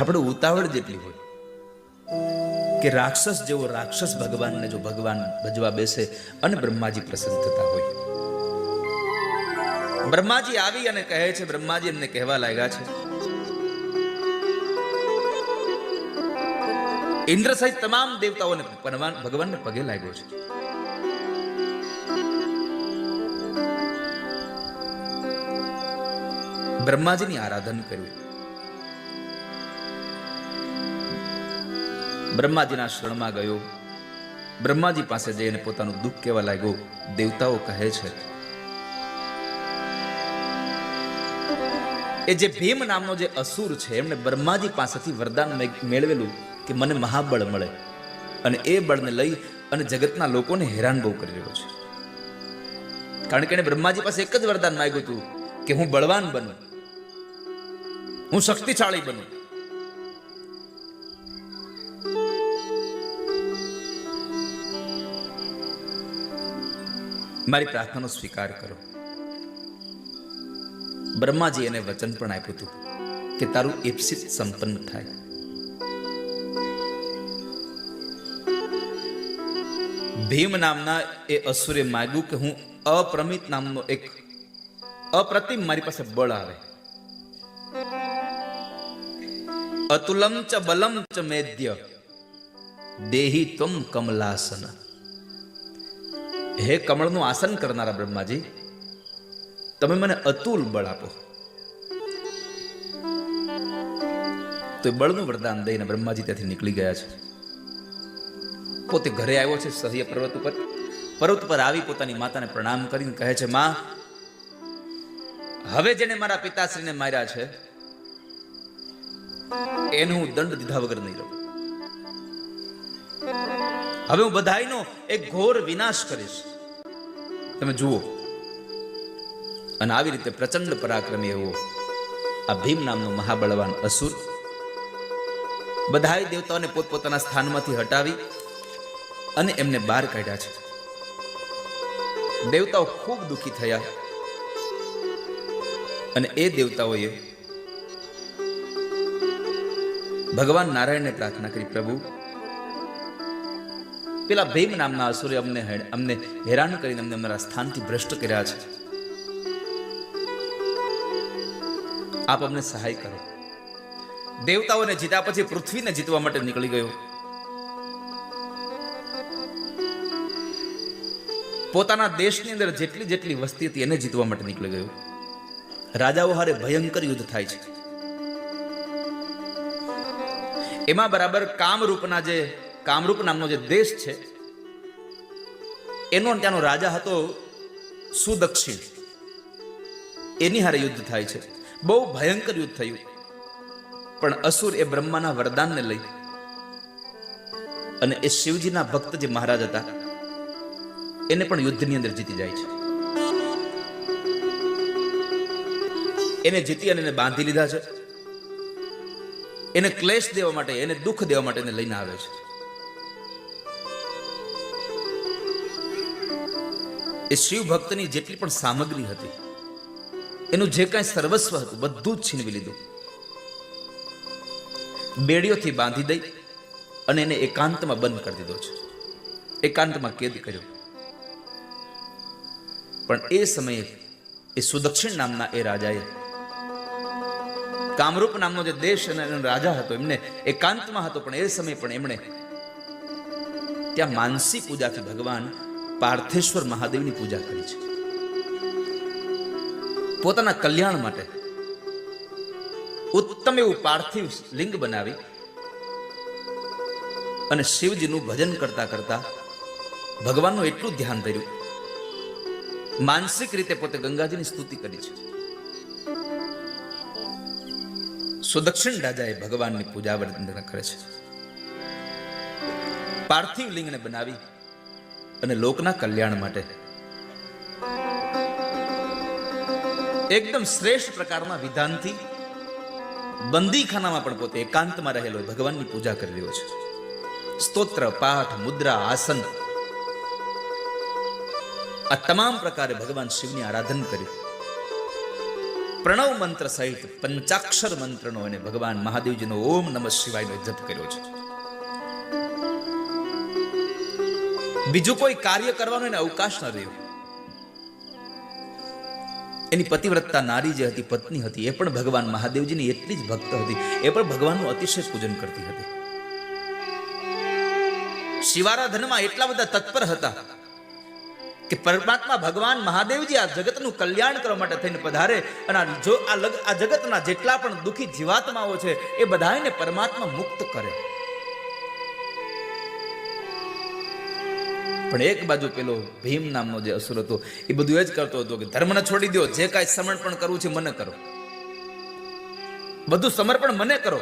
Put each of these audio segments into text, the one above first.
આપણે ઉતાવળ જેટલી હોય કે રાક્ષસ જેવો રાક્ષસ ભગવાનને જો ભગવાન ભજવા બેસે અને બ્રહ્માજી પ્રસન્ન થતા હોય. બ્રહ્માજી આવી અને કહે છે, બ્રહ્માજી, એમને કહેવા લાગ્યા છે. ઇન્દ્ર સહિત તમામ દેવતાઓને ભગવાન, ભગવાનને પગે લાગ્યો છે. બ્રહ્માજીની આરાધન કર્યું. બ્રહ્માજીના શરણમાં ગયો. બ્રહ્માજી પાસે જઈને પોતાનું દુઃખ કહેવા લાગ્યો, દેવતાઓ કહે છે. એ જે ભીમ નામનો જે અસુર છે એમણે બ્રહ્માજી પાસેથી વરદાન મેળવેલું કે મને મહાબળ મળે. અને એ બળને લઈ અને જગતના લોકોને હેરાન બહુ કરી રહ્યો છે. કારણ કે એણે બ્રહ્માજી પાસે એક જ વરદાન માંગ્યું હતું કે હું બળવાન બનું. હું શક્તિશાળી બનું. મારી પ્રાર્થનાનો સ્વીકાર કરો. બ્રહ્માજી એને વચન પણ આપ્યું હતું કે તારું ઈપ્સિત સંપન્ન થાય. ભીમ નામના એ અસુરે માગ્યું કે હું અપ્રમિત નામનો એક અપ્રતિમ મારી પાસે બળ આવે. અતુલમ ચ બલમ ચ મેદ્ય, દેહી ત્વમ કમલાસન. હે કમળનું આસન કરનારા બ્રહ્માજી, તમે મને અતુલ બળ આપો. તો બળનું વરદાન દઈને બ્રહ્માજી ત્યાંથી નીકળી ગયા છે. પોતે ઘરે આવ્યો છે સહ્ય પર્વત ઉપર. પર્વત પર આવી પોતાની માતાને પ્રણામ કરીને કહે છે, માં, હવે જેને મારા પિતાશ્રીને માર્યા છે, એનું હું દંડ દીધા વગર નહીં રહું. હવે હું બધાયનો એક ઘોર વિનાશ કરીશ. તમે જુઓ. અને આવી રીતે પ્રચંડ પરાક્રમી એવો આ ભીમ નામનો મહાબળવાન અસુર બધાય દેવતાઓને પોતપોતાના સ્થાનમાંથી હટાવી અને એમને બહાર કાઢ્યા છે. દેવતાઓ ખૂબ દુઃખી થયા. અને એ દેવતાઓએ ભગવાન નારાયણને પ્રાર્થના કરી, પ્રભુ પેલા ભીમ નામના અસુરે અમને અમને હેરાન કરીને અમને અમારા સ્થાનથી ભ્રષ્ટ કર્યા છે. આપ અમને સહાય કરો. દેવતાઓને જીતા પછી પૃથ્વીને જીતવા માટે નીકળી ગયો. પોતાના દેશની અંદર જેટલી જેટલી વસ્તી હતી એને જીતવા માટે નીકળી ગયો. રાજાઓ હારે ભયંકર યુદ્ધ થાય છે. એમાં બરાબર કામરૂપના જે કામરૂપ નામનો જે દેશ છે, એનો ત્યાંનો રાજા હતો સુદક્ષિણ. એની હારે યુદ્ધ થાય છે. બહુ ભયંકર યુદ્ધ થયું. પણ અસુર એ બ્રહ્માના વરદાનને લઈ અને એ શિવજીના ભક્ત જે મહારાજ હતા, એને પણ યુદ્ધની અંદર જીતી જાય છે. એને જીતી અને એને બાંધી લીધા છે. એને ક્લેશ દેવા માટે, એને દુઃખ દેવા માટે એને લઈને આવે છે. એ શિવ ભક્તની જેટલી પણ સામગ્રી હતી, એનું જે કાંઈ સર્વસ્વ હતું, બધું જ છીનવી લીધું. બેડીઓથી બાંધી દઈ અને એને એકાંતમાં બંધ કરી દીધો છે. એકાંતમાં કેદ કર્યો. પણ એ સમયે એ સુદક્ષિણ નામના એ રાજાએ, કામરૂપ નામનો જે દેશ અને એનો રાજા હતો, એમને એકાંતમાં હતો, પણ એ સમયે પણ એમણે ત્યાં માનસી પૂજાથી ભગવાન પાર્થેશ્વર મહાદેવની પૂજા કરી છે. પોતાના કલ્યાણ માટે ઉત્તમ એવું પાર્થિવ લિંગ બનાવી અને શિવજીનું ભજન કરતા કરતા ભગવાનનું એટલું ધ્યાન ધર્યું. માનસિક રીતે પોતે ગંગાજીની સ્તુતિ કરી છે. સુદક્ષિણ રાજાએ ભગવાનની પૂજા વંદના કરે છે. પાર્થિવ લિંગને બનાવી અને લોકના કલ્યાણ માટે. એકદમ શ્રેષ્ઠ પ્રકારના વિધાનથી બંદીખાનામાં પણ પોતે એકાંતમાં રહેલો ભગવાનની પૂજા કરી રહ્યો છે. સ્તોત્ર, પાઠ, મુદ્રા, આસન. આ તમામ પ્રકારે ભગવાન શિવની આરાધન કર્યું પ્રણવ મંત્ર સહિત પંચાક્ષર મંત્રનો અને ભગવાન મહાદેવજીનો ઓમ નમઃ શિવાયનો જપ કર્યો છે. બીજું કોઈ કાર્ય કરવાનો એને અવકાશ ન રહ્યો. એની પતિવ્રતતા નારી જે હતી, પત્ની હતી, એ પણ ભગવાન મહાદેવજીની એટલી જ ભક્ત હતી. એ પણ ભગવાનનું અતિશય પૂજન કરતી હતી. શિવારાધનમાં એટલા બધા તત્પર હતા કે પરમાત્મા ભગવાન મહાદેવજી આ જગતનું કલ્યાણ કરવા માટે થઈને પધારે અને આ જો આ જગતના જેટલા પણ દુઃખી જીવાત્માઓ છે, એ બધાને પરમાત્મા મુક્ત કરે. પણ એક બાજુ પેલો ભીમ નામનો જે અસુર હતો, એ બધું એ જ કરતો હતો કે ધર્મને છોડી દો જે કાંઈ સમર્પણ કરવું છે મને કરો. બધું સમર્પણ મને કરો.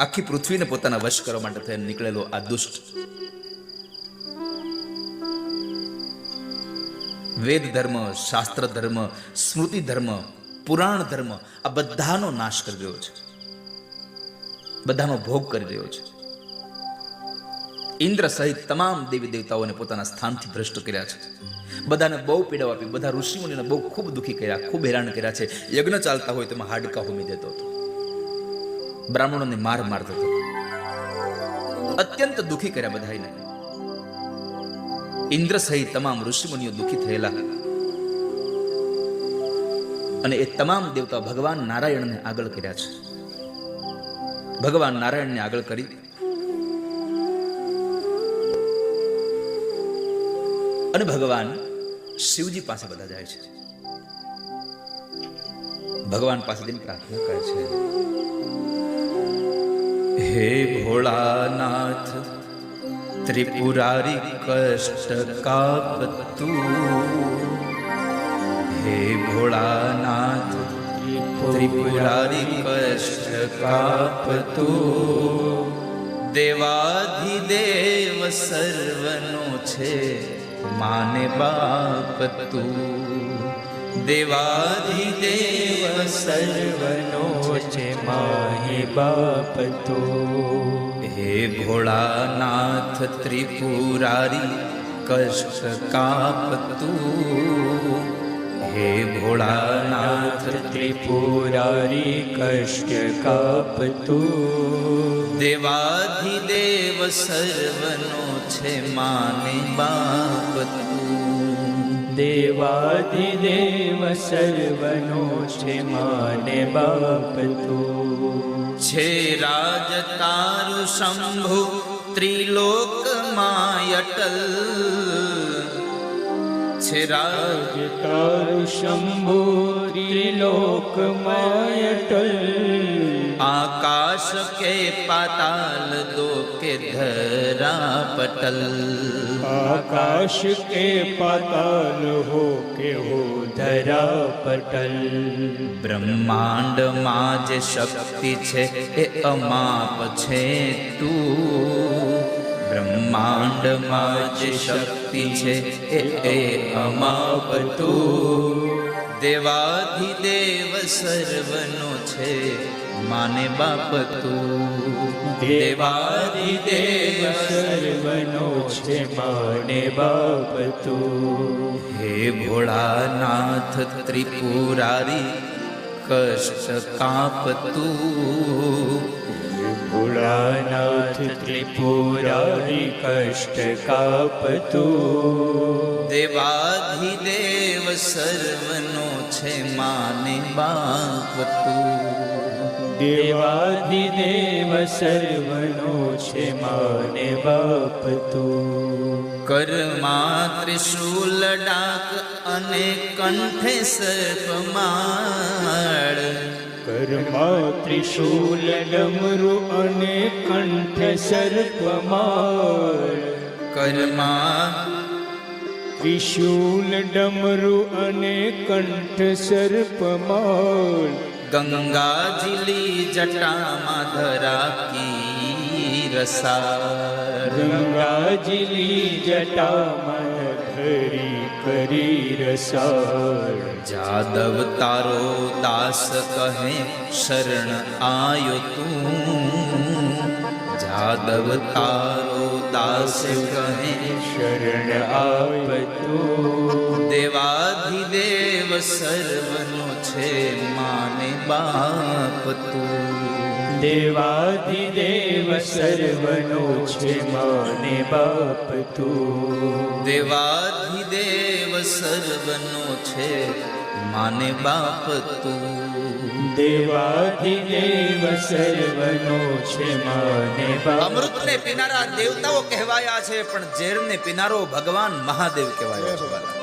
આખી પૃથ્વીને પોતાના વશ કરવા માટે થઈને નીકળેલો આ દુષ્ટ વેદ ધર્મ, શાસ્ત્ર ધર્મ, સ્મૃતિ ધર્મ, પુરાણ ધર્મ, આ બધાનો નાશ કરી રહ્યો છે. બધાનો ભોગ કરી રહ્યો છે. ઇન્દ્ર સહિત તમામ દેવી દેવતાઓને પોતાના સ્થાનથી ભ્રષ્ટ કર્યા છે. બધાને બહુ પીડા આપી, બધા ઋષિમુનિને બહુ ખૂબ દુઃખી કર્યા, ખૂબ હેરાન કર્યા છે. યજ્ઞ ચાલતા હોય તેમાં હાડકા હોમી દેતો હતો. બ્રાહ્મણોને માર મારતો હતો. અત્યંત દુઃખી કર્યા બધાને ઇન્દ્ર સહિત તમામ ઋષિમુનિઓ દુઃખી થયેલા. અને એ તમામ દેવતા ભગવાન નારાયણને આગળ કર્યા છે. ભગવાન નારાયણને આગળ કરી અને ભગવાન શિવજી પાસે બધા જાય છે. ભગવાન પાસે જઈને પ્રાર્થના કરે છે. હે ભોળાનાથ, ત્રિપુરારી કષ્ટ કાપતું હે ભોળાનાથ, ત્રિપુરારી કષ્ટ કાપતું દેવાધિદેવ સર્વનો છે, માને બાપ તું. દેવાધિદેવ સર્વનો છે માહે બાપ તું. હે ભોળાનાથ ત્રિપુરારી, કષ્ટ કાપતું હે ભોળાનાથ ત્રિપુરારી કષ્ટ કાપતું દેવાધિદેવ સર્વનો છે માને બાપ તું દેવાધિદેવ સર્વનો છે માને બાપ તો છે રાજ તારું શંભુ ત્રિલોક અટલ છે રાજ તારું શંભુ ત્રિલોકમય અટલ આકાશ કે પાતાલ દો કે ધરા પટલ આકાશ કે પાતાલ હો કે હો ધરા પટલ બ્રહ્માંડમાં જે શક્તિ છે એ અમાપ છે તું બ્રહ્માંડમાં જે શક્તિ છે એ એ અમાપ તું દેવાધિદેવ સર્વનો છે, માને બાપ તું દેવાધિદેવ સર્વનો છે, માને બાપ હે ભોળાનાથ ત્રિપુરારી, કષ્ટ કાપતું. ત્રિપુરારી કષ્ટ કાપતું દેવાધિદેવ સર્વનો છે માને બાપ તું દેવાધિદેવ સર્વનો છે માને બાપ તું કર્મા ત્રિશૂલ ડાક અને કંઠે સર્પમાળ કર્મા ત્રિશૂલ ડમરુ અને કંઠ સર્પમાળ કર્મા. ત્રિશૂલ ડમરુ અને કંઠ સર્પમાળ ગંગાજીલી જટામાં ધરાકી રસાર ગંગાજીલી જટામાં ધરી કરી રસાળ જાદવ તારો દાસ કહે, શરણ આયો તું. જાદવ તારો દાસ કહે, શરણ આપતું દેવાધિદેવ સર્વનો છે, માને બાપ તું. દેવાધિદેવ સર્વનો છે માને બાપ તું. દેવાધિદેવ સર્વનો છે માને બાપ તું. દેવાધિદેવ સર્વનો છે માને બાપ અમૃતને પીનારા દેવતાઓ કહેવાયા છે પણ ઝેરને પીનારો ભગવાન મહાદેવ કહેવાયો છે.